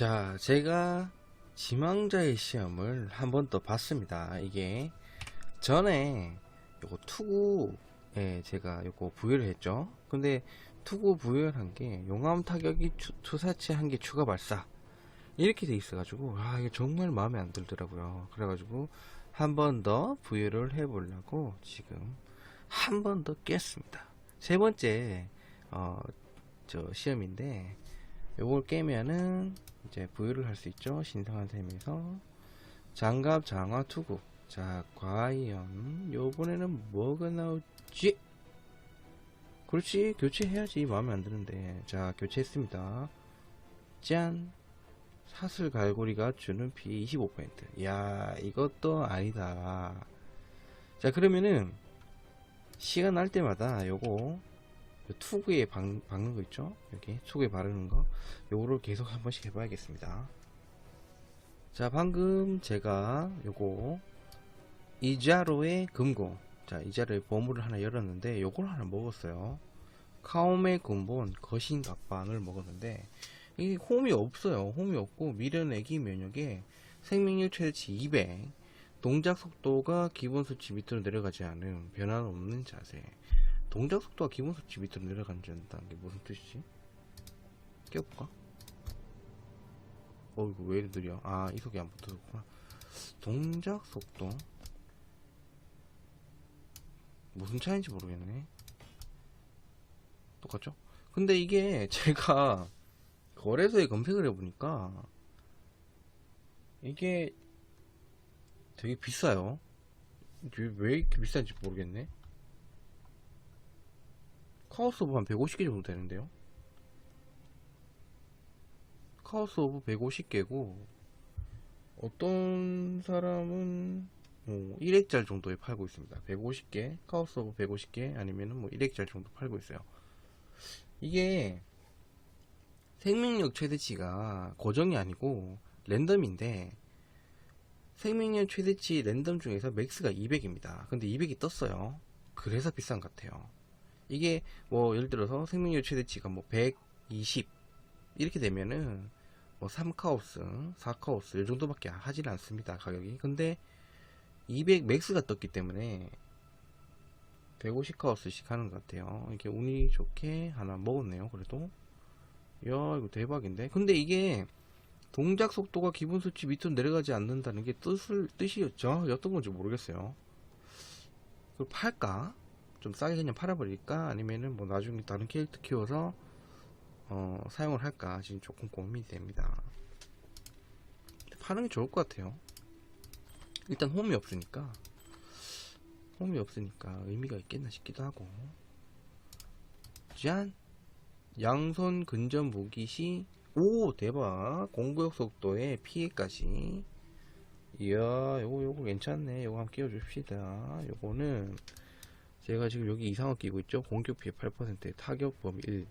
자, 제가 지망자의 시험을 한 번 더 봤습니다. 이게 전에 요거 투구에 제가 요거 부여를 했죠. 근데 투구 부여한 게 용암 타격이 추- 투사체 한개 추가 발사 이렇게 돼 있어 가지고 아 이게 정말 마음에 안 들더라고요. 그래 가지고 한 번 더 부여를 해 보려고 지금 한 번 더 깼습니다. 세 번째 어 저 시험인데 요걸 깨면은 이제 부여를 할 수 있죠. 신성한 셈에서 장갑 장화 투구. 자, 과연 요번에는 뭐가 나올지? 그렇지, 교체해야지. 마음에 안 드는데. 자, 교체했습니다. 짠! 사슬 갈고리가 주는 피 25%. 야, 이것도 아니다. 자, 그러면은 시간 날 때마다 요거 요 투구에 박, 박는 거 있죠? 여기 투구에 바르는 거. 요거를 계속 한 번씩 해봐야겠습니다. 자, 방금 제가 요거 이자로의 금고. 자, 이자로의 보물을 하나 열었는데 요걸 하나 먹었어요. 카오메 근본 거신 각방을 먹었는데 이게 홈이 없어요. 홈이 없고 미련애기 면역에 생명력 최대치 200, 동작 속도가 기본 수치 밑으로 내려가지 않음, 변화없는 자세. 동작 속도가 기본 수치 밑으로 내려간다는 게 무슨 뜻이지? 껴볼까? 어, 이거 왜 이리 느려? 아, 이속이 안 붙었구나. 동작 속도. 무슨 차이인지 모르겠네. 똑같죠? 근데 이게 제가 거래소에 검색을 해보니까 이게 되게 비싸요. 왜 이렇게 비싼지 모르겠네. 카오스 오브 한 150개 정도 되는데요. 카오스 오브 150개고 어떤 사람은 뭐 1액짜리 정도에 팔고 있습니다. 150개, 카오스 오브 150개 아니면 은 뭐 1액짜리 정도 팔고 있어요. 이게 생명력 최대치가 고정이 아니고 랜덤인데 생명력 최대치 랜덤 중에서 맥스가 200입니다. 근데 200이 떴어요. 그래서 비싼 것 같아요. 이게 뭐 예를 들어서 생명력 최대치가 뭐 120 이렇게 되면은 뭐 3카오스, 4카오스 이 정도밖에 하진 않습니다. 가격이. 근데 200 맥스가 떴기 때문에 150카오스씩 하는 것 같아요. 이게 운이 좋게 하나 먹었네요. 그래도 야 이거 대박인데. 근데 이게 동작 속도가 기본 수치 밑으로 내려가지 않는다는 게 뜻을 뜻이었죠. 어떤 건지 모르겠어요. 그걸 팔까? 좀 싸게 그냥 팔아버릴까? 아니면은 뭐 나중에 다른 캐릭터 키워서 어, 사용을 할까? 지금 조금 고민이 됩니다. 파는 게 좋을 것 같아요. 일단 홈이 없으니까 홈이 없으니까 의미가 있겠나 싶기도 하고 짠! 양손 근접 무기 시 오 대박 공구역 속도에 피해까지 이야 요거 요거 괜찮네 요거 한번 끼워줍시다 요거는 제가 지금 여기 이상한 거 끼고 있죠? 공격 피해 8% 타격 범위 1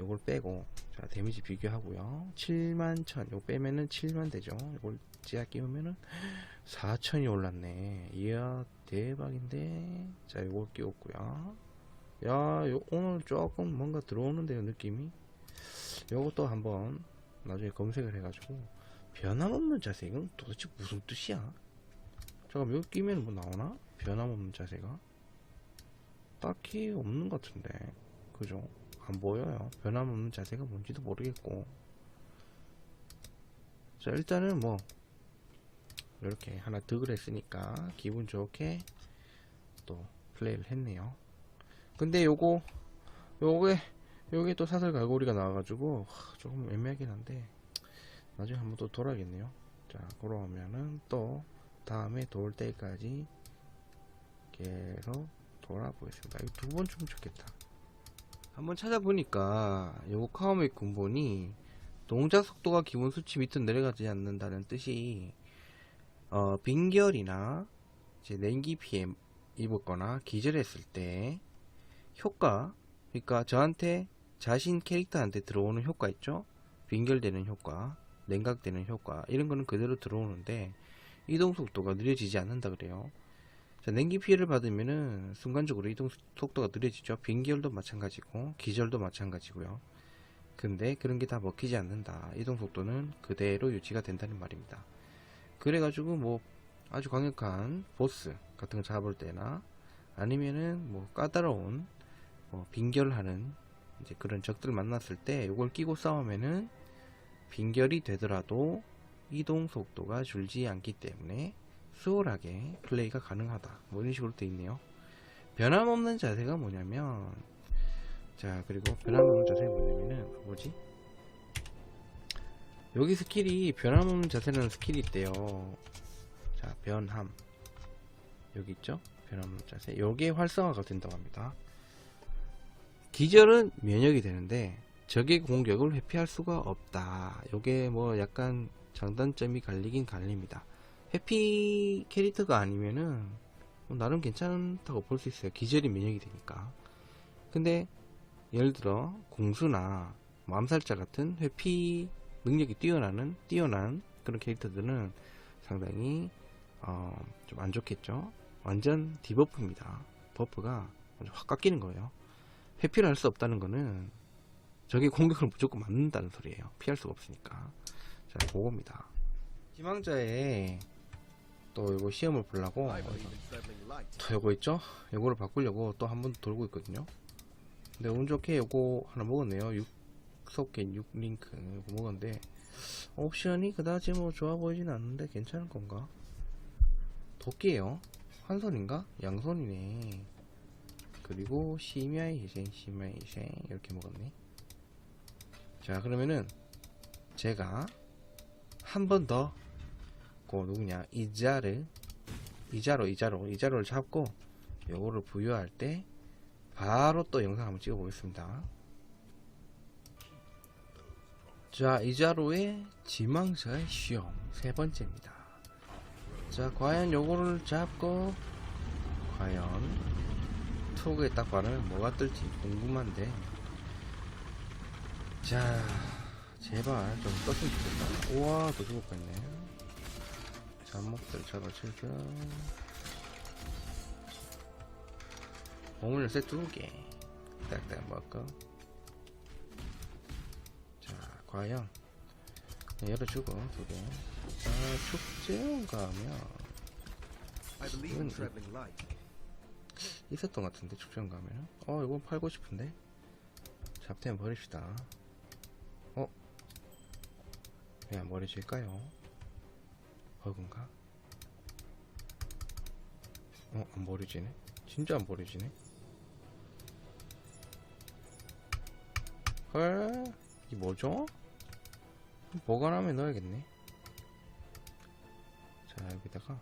요걸 빼고 자 데미지 비교하고요. 7만 1000 요거 빼면은 7만 되죠? 요걸 제가 끼우면은 4000이 올랐네. 이야 대박인데? 자 요걸 끼웠고요. 야 요, 오늘 조금 뭔가 들어오는데요 느낌이? 요것도 한번 나중에 검색을 해가지고 변함없는 자세 이건 도대체 무슨 뜻이야? 잠깐 여기 끼면 뭐 나오나? 변함없는 자세가 딱히 없는 것 같은데. 그죠? 안 보여요. 변함없는 자세가 뭔지도 모르겠고. 자 일단은 뭐 이렇게 하나 득을 했으니까 기분 좋게 또 플레이를 했네요. 근데 요거 요게 요게 또 사슬 갈고리가 나와가지고 하, 조금 애매하긴 한데 나중에 한번 또 돌아야겠네요. 자 그러면은 또 다음에 돌 때까지 계속 돌아보겠습니다 이거 두 번 주면 좋겠다. 한번 찾아보니까 요거 카오메 군본이 동작 속도가 기본 수치 밑으로 내려가지 않는다는 뜻이 어, 빈결이나 이제 냉기 피해 입었거나 기절했을 때 효과 그러니까 저한테 자신 캐릭터한테 들어오는 효과 있죠? 빈결되는 효과 냉각되는 효과 이런 거는 그대로 들어오는데 이동 속도가 느려지지 않는다 그래요 자, 냉기 피해를 받으면은 순간적으로 이동 속도가 느려지죠 빈결도 마찬가지고 기절도 마찬가지고요 근데 그런 게 다 먹히지 않는다. 이동 속도는 그대로 유지가 된다는 말입니다. 그래가지고 뭐 아주 강력한 보스 같은 거 잡을 때나 아니면은 뭐 까다로운 뭐 빙결하는 이제 그런 적들 만났을 때 이걸 끼고 싸우면은 빙결이 되더라도 이동 속도가 줄지 않기 때문에 수월하게 플레이가 가능하다. 뭐 이런 식으로 돼 있네요. 변함없는 자세가 뭐냐면 자 그리고 변함없는 자세가 뭐냐면은 뭐지? 여기 스킬이 변함없는 자세라는 스킬이 있대요. 자 변함 여기 있죠? 변함없는 자세. 요게 활성화가 된다고 합니다. 기절은 면역이 되는데 적의 공격을 회피할 수가 없다. 요게 뭐 약간 장단점이 갈리긴 갈립니다. 회피 캐릭터가 아니면은 뭐 나름 괜찮다고 볼 수 있어요. 기절이 면역이 되니까. 근데 예를 들어 공수나 뭐 암살자 같은 회피 능력이 뛰어나는 뛰어난 그런 캐릭터들은 상당히 어, 좀 안 좋겠죠. 완전 디버프입니다. 버프가 확 깎이는 거예요. 회피를 할 수 없다는 거는 적의 공격을 무조건 맞는다는 소리예요. 피할 수가 없으니까. 자, 그겁니다. 희망자에 또 이거 시험을 보려고 또 요거 있죠? 요거를 바꾸려고 또 한 번 돌고 있거든요. 근데 운 좋게 요거 하나 먹었네요. 6석개 6링크 이거 먹었는데 옵션이 그다지 뭐 좋아 보이진 않는데 괜찮을 건가? 도끼예요. 한 손인가? 양손이네. 그리고 심야의 희생, 심야의 희생 이렇게 먹었네. 자 그러면은 제가 한 번더 그 누구냐 이자를 이자로 이자로 이자로를 잡고 요거를 부여할 때 바로 또 영상 한번 찍어 보겠습니다. 자 이자로의 지망자의 시험 세 번째입니다. 자 과연 요거를 잡고 과연 투구에 딱 봐는 뭐가 뜰지 궁금한데 자 제발 좀 떴으면 좋겠다 우와 또 죽을 뻔했네 잡목들 잡아칠까 오늘 세트 두개. 딱딱 먹고 자 과연. 네, 열어주고 두개자 축제원 가면 light. 있었던 것 같은데 축제원 가면. 어 이건 팔고 싶은데? 잡템 버립시다. 어? 왜안 버려질까요? 버그인가? 어? 안 버려지네? 진짜 안 버려지네? 헐? 이게 뭐죠? 보관함에 넣어야겠네 자 여기다가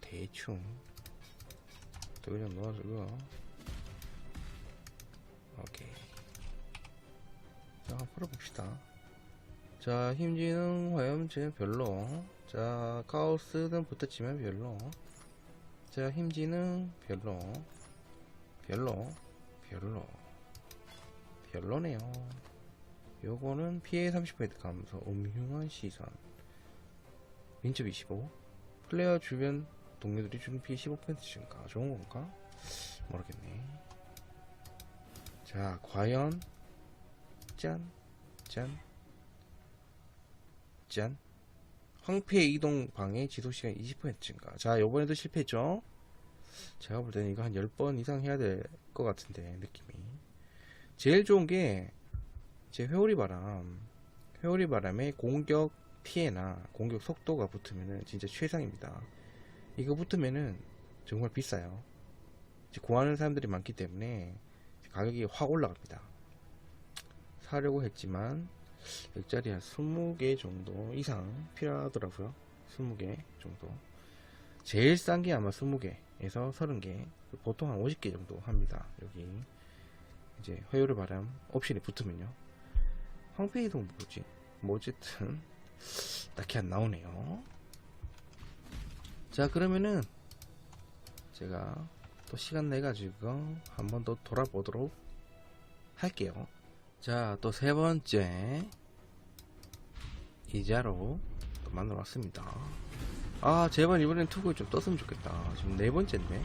대충 또 그냥 넣어주고 오케이 자 풀어봅시다 자 힘지능 화염제 별로 자 카오스는 붙었지만 별로. 자 힘지능 별로. 별로. 별로. 별로네요. 요거는 피해 30% 감소 음흉한 시선. 민첩 25 플레이어 주변 동료들이 주는 피해 15% 증가. 좋은 건가? 모르겠네. 자 과연 짠 짠, 짠. 황폐 이동 방해 지속 시간 20% 증가. 자, 요번에도 실패했죠? 제가 볼 때는 이거 한 10번 이상 해야 될 것 같은데, 느낌이. 제일 좋은 게, 제 회오리 바람. 회오리 바람에 공격 피해나 공격 속도가 붙으면은 진짜 최상입니다. 이거 붙으면은 정말 비싸요. 이제 구하는 사람들이 많기 때문에 가격이 확 올라갑니다. 사려고 했지만 일자리 한 20개 정도 이상 필요하더라고요. 20개 정도. 제일 싼 게 아마 20개에서 30개. 보통 한 50개 정도 합니다. 여기 이제 화요일 바람 옵션이 붙으면요. 황폐이동 뭐지? 뭐 어쨌든 딱히 안 나오네요. 자 그러면은 제가 또 시간 내 가지고 한 번 더 돌아보도록 할게요 자, 또 세 번째 이자로 또 만들어 왔습니다. 아, 제발 이번엔 투구 좀 떴으면 좋겠다. 지금 네 번째인데.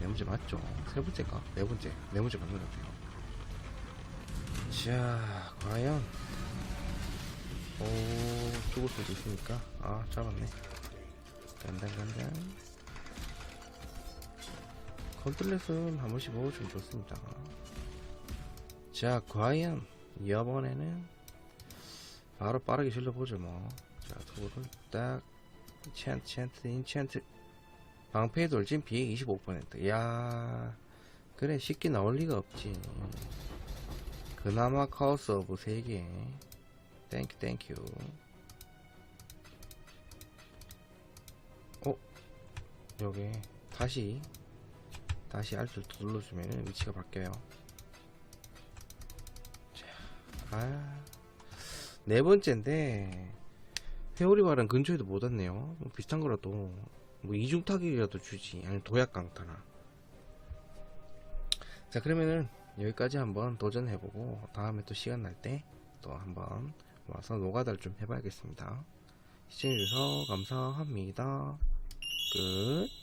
네 번째 맞죠? 세 번째인가? 네 번째. 네 번째 맞는 것 같아요. 자, 과연 오, 죽을 수도 있으니까 아, 잡았네. 간당간당. 컨틀렛은 한 번씩 먹어주면 좋습니다. 자, 과연 이번에는 바로 빠르게 질러보죠 뭐. 자, 도를 딱 인챈트, 인챈트. 방패 돌진 비행 25%. 야, 그래 쉽게 나올 리가 없지. 그나마 카오스 오브 3개. 땡큐, 땡큐. 어? 여기 다시 다시 또 눌러주면 위치가 바뀌어요. 자, 아, 네 번째인데 회오리 발은 근처에도 못 왔네요. 뭐 비슷한 거라도 뭐 이중 타격이라도 주지, 아니면 도약 강타나. 자, 그러면은 여기까지 한번 도전해보고 다음에 또 시간 날 때 또 한번 와서 노가다를 좀 해봐야겠습니다. 시청해주셔서 감사합니다. 끝.